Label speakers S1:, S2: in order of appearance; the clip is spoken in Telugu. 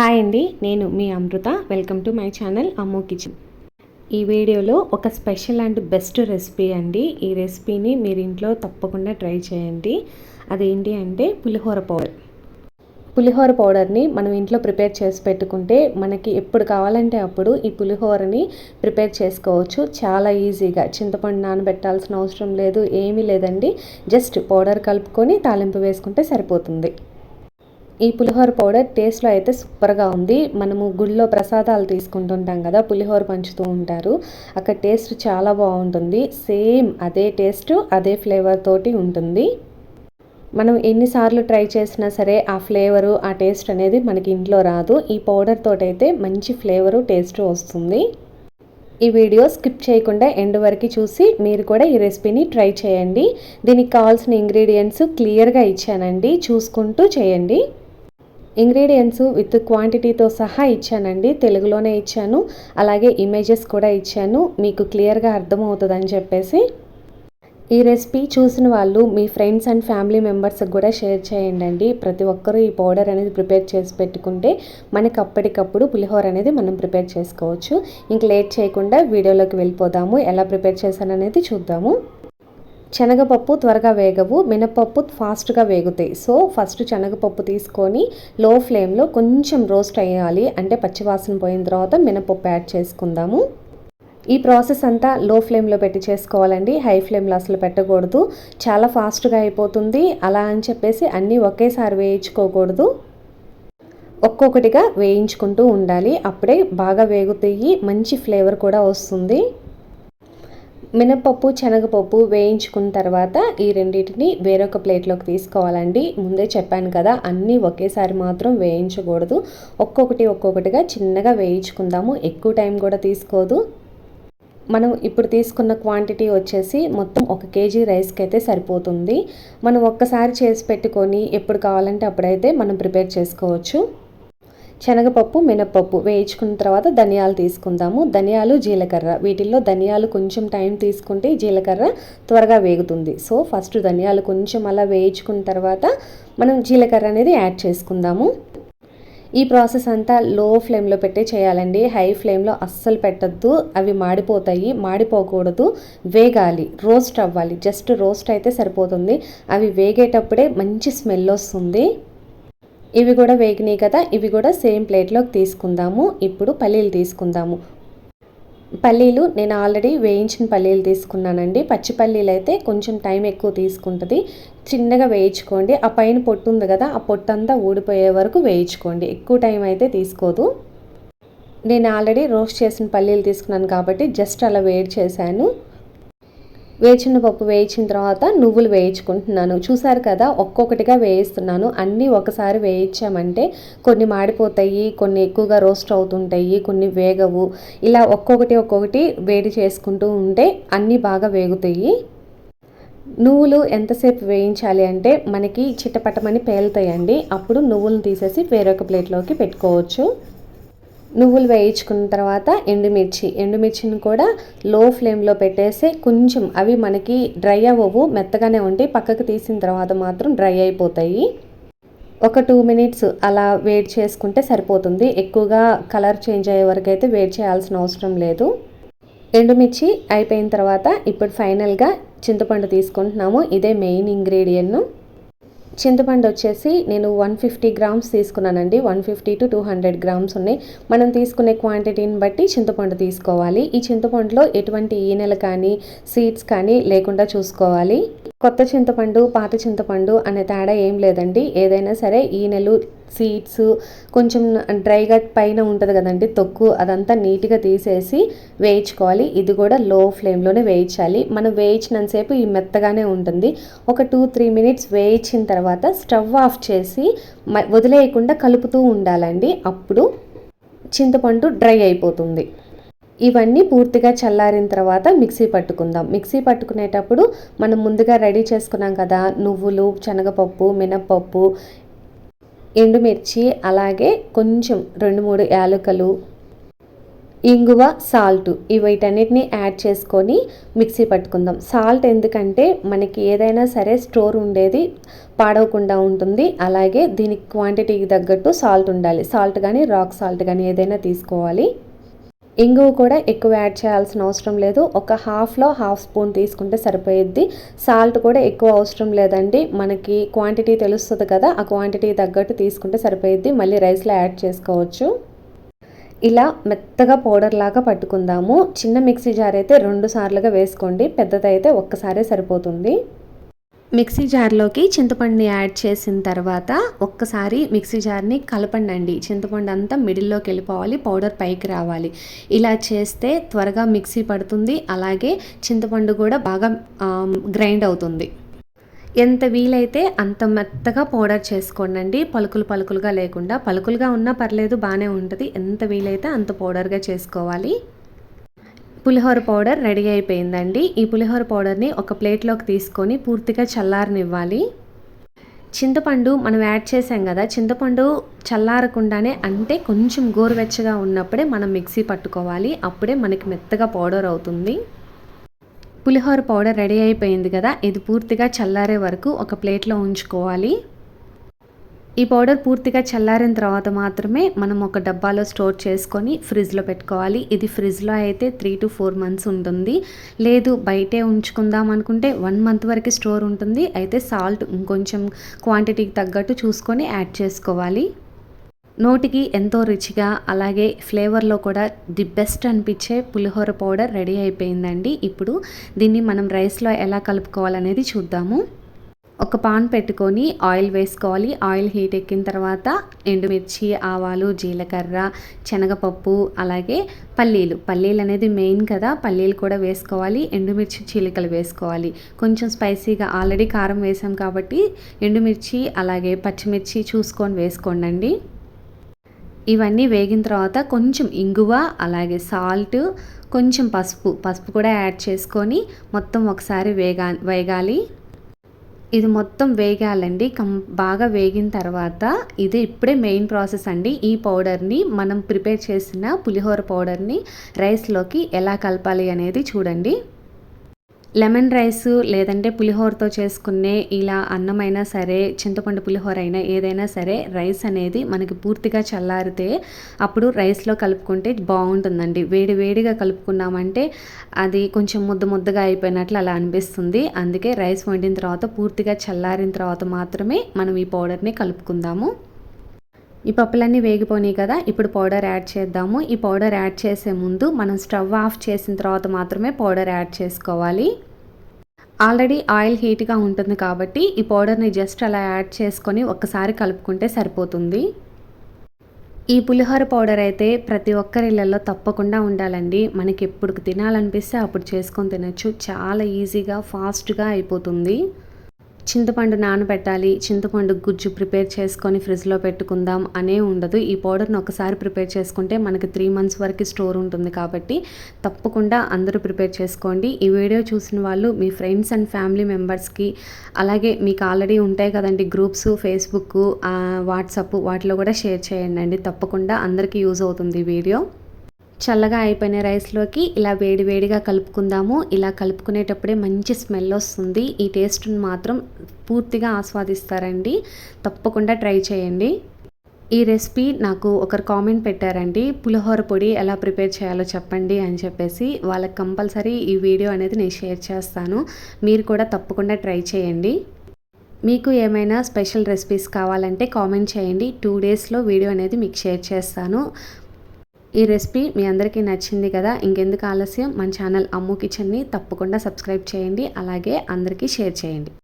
S1: హాయ్ అండి నేను మీ Amrutha. Welcome to my channel Ammu kitchen ఈ వీడియోలో ఒక స్పెషల్ అండ్ బెస్ట్ రెసిపీ అండి. ఈ రెసిపీని మీరు ఇంట్లో తప్పకుండా ట్రై చేయండి. అదేంటి అంటే పులిహోర పౌడర్. పులిహోర పౌడర్ని మనం ఇంట్లో ప్రిపేర్ చేసి పెట్టుకుంటే మనకి ఎప్పుడు కావాలంటే అప్పుడు ఈ పులిహోరని ప్రిపేర్ చేసుకోవచ్చు. చాలా ఈజీగా. చింతపండు నానబెట్టాల్సిన అవసరం లేదు ఏమీ లేదండి. జస్ట్ పౌడర్ కలుపుకొని తాలింపు వేసుకుంటే సరిపోతుంది. ఈ పులిహోర పౌడర్ టేస్ట్లో అయితే సూపర్గా ఉంది. మనము గుళ్ళో ప్రసాదాలు తీసుకుంటుంటాం కదా పులిహోర పంచుతూ ఉంటారు. అక్కడ టేస్ట్ చాలా బాగుంటుంది. సేమ్ అదే టేస్ట్ అదే ఫ్లేవర్ తోటి ఉంటుంది. మనం ఎన్నిసార్లు ట్రై చేసినా సరే ఆ ఫ్లేవరు ఆ టేస్ట్ అనేది మనకి ఇంట్లో రాదు. ఈ పౌడర్ తోటైతే మంచి ఫ్లేవరు టేస్ట్ వస్తుంది. ఈ వీడియో స్కిప్ చేయకుండా ఎండ్ వరకు చూసి మీరు కూడా ఈ రెసిపీని ట్రై చేయండి. దీనికి కావాల్సిన ఇంగ్రీడియంట్స్ క్లియర్గా ఇచ్చానండి. చూసుకుంటూ చేయండి. ఇంగ్రీడియంట్స్ విత్ క్వాంటిటీతో సహా ఇచ్చానండి తెలుగులోనే ఇచ్చాను అలాగే ఇమేజెస్ కూడా ఇచ్చాను మీకు క్లియర్గా అర్థమవుతుందని చెప్పేసి. ఈ రెసిపీ చూసిన వాళ్ళు మీ ఫ్రెండ్స్ అండ్ ఫ్యామిలీ మెంబర్స్కి కూడా షేర్ చేయండి ప్రతి ఒక్కరూ ఈ పౌడర్ అనేది ప్రిపేర్ చేసి పెట్టుకుంటే మనకి అప్పటికప్పుడు పులిహోర అనేది మనం ప్రిపేర్ చేసుకోవచ్చు. ఇంక లేట్ చేయకుండా వీడియోలోకి వెళ్ళిపోదాము. ఎలా ప్రిపేర్ చేశాననేది చూద్దాము. శనగపప్పు త్వరగా వేగవు మినపప్పు ఫాస్ట్గా వేగుతాయి. సో ఫస్ట్ శనగపప్పు తీసుకొని లో ఫ్లేమ్లో కొంచెం రోస్ట్ అయ్యాలి. అంటే పచ్చివాసన పోయిన తర్వాత మినపప్పు యాడ్ చేసుకుందాము. ఈ ప్రాసెస్ అంతా లో ఫ్లేమ్లో పెట్టి చేసుకోవాలండి. హై ఫ్లేమ్లో అసలు పెట్టకూడదు. చాలా ఫాస్ట్గా అయిపోతుంది. అలా అని చెప్పేసి అన్నీ ఒకేసారి వేయించుకోకూడదు. ఒక్కొక్కటిగా వేయించుకుంటూ ఉండాలి. అప్పుడే బాగా వేగుతాయి. మంచి ఫ్లేవర్ కూడా వస్తుంది. మినపప్పు శనగపప్పు వేయించుకున్న తర్వాత ఈ రెండింటిని వేరొక ప్లేట్లోకి తీసుకోవాలండి. ముందే చెప్పాను కదా అన్నీ ఒకేసారి మాత్రం వేయించకూడదు. ఒక్కొక్కటి ఒక్కొక్కటిగా చిన్నగా వేయించుకుందాము. ఎక్కువ టైం కూడా తీసుకోదు. మనం ఇప్పుడు తీసుకున్న క్వాంటిటీ వచ్చేసి మొత్తం ఒక కేజీ రైస్కి అయితే సరిపోతుంది. మనం ఒక్కసారి చేసి పెట్టుకొని ఎప్పుడు కావాలంటే అప్పుడైతే మనం ప్రిపేర్ చేసుకోవచ్చు. శనగపప్పు మినపప్పు వేయించుకున్న తర్వాత ధనియాలు తీసుకుందాము. ధనియాలు జీలకర్ర. వీటిల్లో ధనియాలు కొంచెం టైం తీసుకుంటే జీలకర్ర త్వరగా వేగుతుంది. సో ఫస్ట్ ధనియాలు కొంచెం అలా వేయించుకున్న తర్వాత మనం జీలకర్ర అనేది యాడ్ చేసుకుందాము. ఈ ప్రాసెస్ అంతా లో ఫ్లేమ్లో పెట్టే చేయాలండి. హై ఫ్లేమ్లో అస్సలు పెట్టద్దు. అవి మాడిపోతాయి. మాడిపోకూడదు. వేగాలి. రోస్ట్ అవ్వాలి. జస్ట్ రోస్ట్ అయితే సరిపోతుంది. అవి వేగేటప్పుడే మంచి స్మెల్ వస్తుంది. ఇవి కూడా వేగినాయి కదా ఇవి కూడా సేమ్ ప్లేట్లోకి తీసుకుందాము. ఇప్పుడు పల్లీలు తీసుకుందాము. పల్లీలు నేను ఆల్రెడీ వేయించిన పల్లీలు తీసుకున్నానండి. పచ్చి పల్లీలు అయితే కొంచెం టైం ఎక్కువ తీసుకుంటుంది. చిన్నగా వేయించుకోండి. ఆ పైన పొట్టు ఉంది కదా ఆ పొట్టు అంతా ఊడిపోయే వరకు వేయించుకోండి. ఎక్కువ టైం అయితే తీసుకోదు. నేను ఆల్రెడీ రోస్ట్ చేసిన పల్లీలు తీసుకున్నాను కాబట్టి జస్ట్ అలా వేడి చేశాను. వేచిన పప్పు వేయించిన తర్వాత నువ్వులు వేయించుకుంటున్నాను. చూసారు కదా ఒక్కొక్కటిగా వేయిస్తున్నాను. అన్నీ ఒకసారి వేయించామంటే కొన్ని మాడిపోతాయి కొన్ని ఎక్కువగా రోస్ట్ అవుతుంటాయి కొన్ని వేగవు. ఇలా ఒక్కొక్కటి ఒక్కొక్కటి వేడి చేసుకుంటూ ఉంటే అన్నీ బాగా వేగుతాయి. నువ్వులు ఎంతసేపు వేయించాలి అంటే మనకి చిట్టపట్టమని పేలుతాయండి. అప్పుడు నువ్వులను తీసేసి వేరొక ప్లేట్లోకి పెట్టుకోవచ్చు. నువ్వులు వేయించుకున్న తర్వాత ఎండుమిర్చి. ఎండుమిర్చిని కూడా లో ఫ్లేమ్లో పెట్టేసి కొంచెం అవి మనకి డ్రై అవ్వవు మెత్తగానే ఉండి పక్కకు తీసిన తర్వాత మాత్రం డ్రై అయిపోతాయి. ఒక టూ మినిట్స్ అలా వేడి చేసుకుంటే సరిపోతుంది. ఎక్కువగా కలర్ చేంజ్ అయ్యే వరకు అయితే వేడి చేయాల్సిన అవసరం లేదు. ఎండుమిర్చి అయిపోయిన తర్వాత ఇప్పుడు ఫైనల్గా చింతపండు తీసుకుంటున్నాము. ఇదే మెయిన్ ఇంగ్రీడియంట్ చింతపండు వచ్చేసి నేను వన్ ఫిఫ్టీ గ్రామ్స్ తీసుకున్నానండి. One fifty to two hundred grams ఉన్నాయి. మనం తీసుకునే క్వాంటిటీని బట్టి చింతపండు తీసుకోవాలి. ఈ చింతపండులో ఎటువంటి ఈనెలు కానీ సీడ్స్ కానీ లేకుండా చూసుకోవాలి. కొత్త చింతపండు పాత చింతపండు అనే తేడా ఏం లేదండి. ఏదైనా సరే ఈనెలు సీడ్స్ కొంచెం డ్రైగా పైన ఉంటుంది కదండి తొక్కు అదంతా నీట్గా తీసేసి వేయించుకోవాలి. ఇది కూడా లో ఫ్లేమ్లోనే వేయించాలి. మనం వేయించినంతసేపు ఈ మెత్తగానే ఉంటుంది. ఒక టూ త్రీ మినిట్స్ వేయించిన తర్వాత స్టవ్ ఆఫ్ చేసి వదిలేయకుండా కలుపుతూ ఉండాలండి. అప్పుడు చింతపండు డ్రై అయిపోతుంది. ఇవన్నీ పూర్తిగా చల్లారిన తర్వాత మిక్సీ పట్టుకుందాం. మిక్సీ పట్టుకునేటప్పుడు మనం ముందుగా రెడీ చేసుకున్నాం కదా నువ్వులు శనగపప్పు మినప్పప్పు ఎండుమిర్చి అలాగే కొంచెం రెండు మూడు యాలకులు ఇంగువ సాల్ట్ వీటన్నిటిని యాడ్ చేసుకొని మిక్సీ పట్టుకుందాం. సాల్ట్ ఎందుకంటే మనకి ఏదైనా సరే స్టోర్ ఉండేది పాడవకుండా ఉంటుంది. అలాగే దీనికి క్వాంటిటీకి తగ్గట్టు సాల్ట్ ఉండాలి. సాల్ట్ కానీ రాక్ సాల్ట్ కానీ ఏదైనా తీసుకోవాలి. ఇంగువ కూడా ఎక్కువ యాడ్ చేయాల్సిన అవసరం లేదు. ఒక హాఫ్లో హాఫ్ స్పూన్ తీసుకుంటే సరిపోయిద్ది. సాల్ట్ కూడా ఎక్కువ అవసరం లేదండి. మనకి క్వాంటిటీ తెలుస్తుంది కదా ఆ క్వాంటిటీ తగ్గట్టు తీసుకుంటే సరిపోయిద్ది. మళ్ళీ రైస్లో యాడ్ చేసుకోవచ్చు. ఇలా మెత్తగా పౌడర్ లాగా పట్టుకుందాము. చిన్న మిక్సీ జార్ అయితే రెండు సార్లుగా వేసుకోండి. పెద్దదైతే ఒక్కసారే సరిపోతుంది. మిక్సీ జార్లోకి చింతపండుని యాడ్ చేసిన తర్వాత ఒక్కసారి మిక్సీ జార్ని కలపండి చింతపండు అంతా మిడిల్లోకి వెళ్ళిపోవాలి పౌడర్ పైకి రావాలి. ఇలా చేస్తే త్వరగా మిక్సీ పడుతుంది అలాగే చింతపండు కూడా బాగా గ్రైండ్ అవుతుంది. ఎంత వీలైతే అంత మెత్తగా పౌడర్ చేసుకోండి పలుకులు పలుకులుగా లేకుండా పలుకులుగా ఉన్నా పర్లేదు బాగానే ఉంటుంది. ఎంత వీలైతే అంత పౌడర్గా చేసుకోవాలి. పులిహోర పౌడర్ రెడీ అయిపోయిందండి. ఈ పులిహోర పౌడర్ని ఒక ప్లేట్లోకి తీసుకొని పూర్తిగా చల్లారనివ్వాలి. చింతపండు మనం యాడ్ చేసాం కదా చింతపండు చల్లారకుండానే అంటే కొంచెం గోరువెచ్చగా ఉన్నప్పుడే మనం మిక్సీ పట్టుకోవాలి. అప్పుడే మనకి మెత్తగా పౌడర్ అవుతుంది. పులిహోర పౌడర్ రెడీ అయిపోయింది కదా ఇది పూర్తిగా చల్లారే వరకు ఒక ప్లేట్లో ఉంచుకోవాలి. ఈ పౌడర్ పూర్తిగా చల్లారిన తర్వాత మాత్రమే మనం ఒక డబ్బాలో స్టోర్ చేసుకొని ఫ్రిడ్జ్లో పెట్టుకోవాలి. ఇది ఫ్రిడ్జ్లో అయితే త్రీ టు ఫోర్ మంత్స్ ఉంటుంది. లేదు బయటే ఉంచుకుందాం అనుకుంటే వన్ మంత్ వరకు స్టోర్ ఉంటుంది. అయితే సాల్ట్ ఇంకొంచెం క్వాంటిటీకి తగ్గట్టు చూసుకొని యాడ్ చేసుకోవాలి. నోటికి ఎంతో రుచిగా అలాగే ఫ్లేవర్లో కూడా ది బెస్ట్ అనిపించే పులిహోర పౌడర్ రెడీ అయిపోయిందండి. ఇప్పుడు దీన్ని మనం రైస్లో ఎలా కలుపుకోవాలనేది చూద్దాము. ఒక పాన్ పెట్టుకొని ఆయిల్ వేసుకోవాలి. ఆయిల్ హీట్ ఎక్కిన తర్వాత ఎండుమిర్చి ఆవాలు జీలకర్ర శనగపప్పు అలాగే పల్లీలు. పల్లీలు అనేది మెయిన్ కదా. పల్లీలు కూడా వేసుకోవాలి. ఎండుమిర్చి చీలికలు వేసుకోవాలి. కొంచెం స్పైసీగా ఆల్రెడీ కారం వేసాం కాబట్టి ఎండుమిర్చి అలాగే పచ్చిమిర్చి చూసుకొని వేసుకోండి ఇవన్నీ వేగిన తర్వాత కొంచెం ఇంగువ అలాగే సాల్ట్ కొంచెం పసుపు. పసుపు కూడా యాడ్ చేసుకొని మొత్తం ఒకసారి వేగా వేగాలి. ఇది మొత్తం వేగాలండి. కం బాగా వేగిన తర్వాత ఇది ఇప్పుడే మెయిన్ ప్రాసెస్ అండి. ఈ పౌడర్ని మనం ప్రిపేర్ చేసిన పులిహోర పౌడర్ని రైస్లోకి ఎలా కలపాలి అనేది చూడండి. లెమన్ రైస్ లేదంటే పులిహోరతో చేసుకునే ఇలా అన్నమైనా సరే చింతపండు పులిహోర అయినా ఏదైనా సరే రైస్ అనేది మనకి పూర్తిగా చల్లారితే అప్పుడు రైస్లో కలుపుకుంటే బాగుంటుందండి. వేడి వేడిగా కలుపుకున్నామంటే అది కొంచెం ముద్ద ముద్దగా అయిపోయినట్లు అలా అనిపిస్తుంది. అందుకే రైస్ వండిన తర్వాత పూర్తిగా చల్లారిన తర్వాత మాత్రమే మనం ఈ పౌడర్ని కలుపుకుందాము. ఈ పప్పులన్నీ వేగిపోయినాయి కదా ఇప్పుడు పౌడర్ యాడ్ చేద్దాము. ఈ పౌడర్ యాడ్ చేసే ముందు మనం స్టవ్ ఆఫ్ చేసిన తర్వాత మాత్రమే పౌడర్ యాడ్ చేసుకోవాలి. ఆల్రెడీ ఆయిల్ హీట్గా ఉంటుంది కాబట్టి ఈ పౌడర్ని జస్ట్ అలా యాడ్ చేసుకొని ఒక్కసారి కలుపుకుంటే సరిపోతుంది. ఈ పులిహోర పౌడర్ అయితే ప్రతి ఒక్కరిళ్ళల్లో తప్పకుండా ఉండాలండి. మనకి ఎప్పుడు తినాలనిపిస్తే అప్పుడు చేసుకొని తినచ్చు. చాలా ఈజీగా ఫాస్ట్గా అయిపోతుంది. చింతపండు నానబెట్టాలి చింతపండు గుజ్జు ప్రిపేర్ చేసుకొని ఫ్రిడ్జ్లో పెట్టుకుందాం అనే ఉండదు. ఈ పౌడర్ని ఒకసారి ప్రిపేర్ చేసుకుంటే మనకి త్రీ మంత్స్ వరకు స్టోర్ ఉంటుంది కాబట్టి తప్పకుండా అందరూ ప్రిపేర్ చేసుకోండి. ఈ వీడియో చూసిన వాళ్ళు మీ ఫ్రెండ్స్ అండ్ ఫ్యామిలీ మెంబర్స్కి అలాగే మీకు ఆల్రెడీ ఉంటాయి కదండి గ్రూప్స్ ఫేస్బుక్ వాట్సాప్ వాటిలో కూడా షేర్ చేయండి. తప్పకుండా అందరికీ యూజ్ అవుతుంది ఈ వీడియో. చల్లగా అయిపోయిన రైస్లోకి ఇలా వేడి వేడిగా కలుపుకుందాము. ఇలా కలుపుకునేటప్పుడే మంచి స్మెల్ వస్తుంది. ఈ టేస్ట్ని మాత్రం పూర్తిగా ఆస్వాదిస్తారండి. తప్పకుండా ట్రై చేయండి. ఈ రెసిపీ నాకు ఒకరు కామెంట్ పెట్టారండి. పులిహోర పొడి ఎలా ప్రిపేర్ చేయాలో చెప్పండి అని చెప్పేసి. వాళ్ళకి కంపల్సరీ ఈ వీడియో అనేది నేను షేర్ చేస్తాను. మీరు కూడా తప్పకుండా ట్రై చేయండి. మీకు ఏమైనా స్పెషల్ రెసిపీస్ కావాలంటే కామెంట్ చేయండి. టూ డేస్లో వీడియో అనేది మీకు షేర్ చేస్తాను. ఈ రెసిపీ మీ అందరికీ నచ్చింది కదా? ఇంకెందుకు ఆలస్యం? మన ఛానల్ అమ్ము కిచెన్ని తప్పకుండా సబ్స్క్రైబ్ చేయండి. అలాగే అందరికీ షేర్ చేయండి.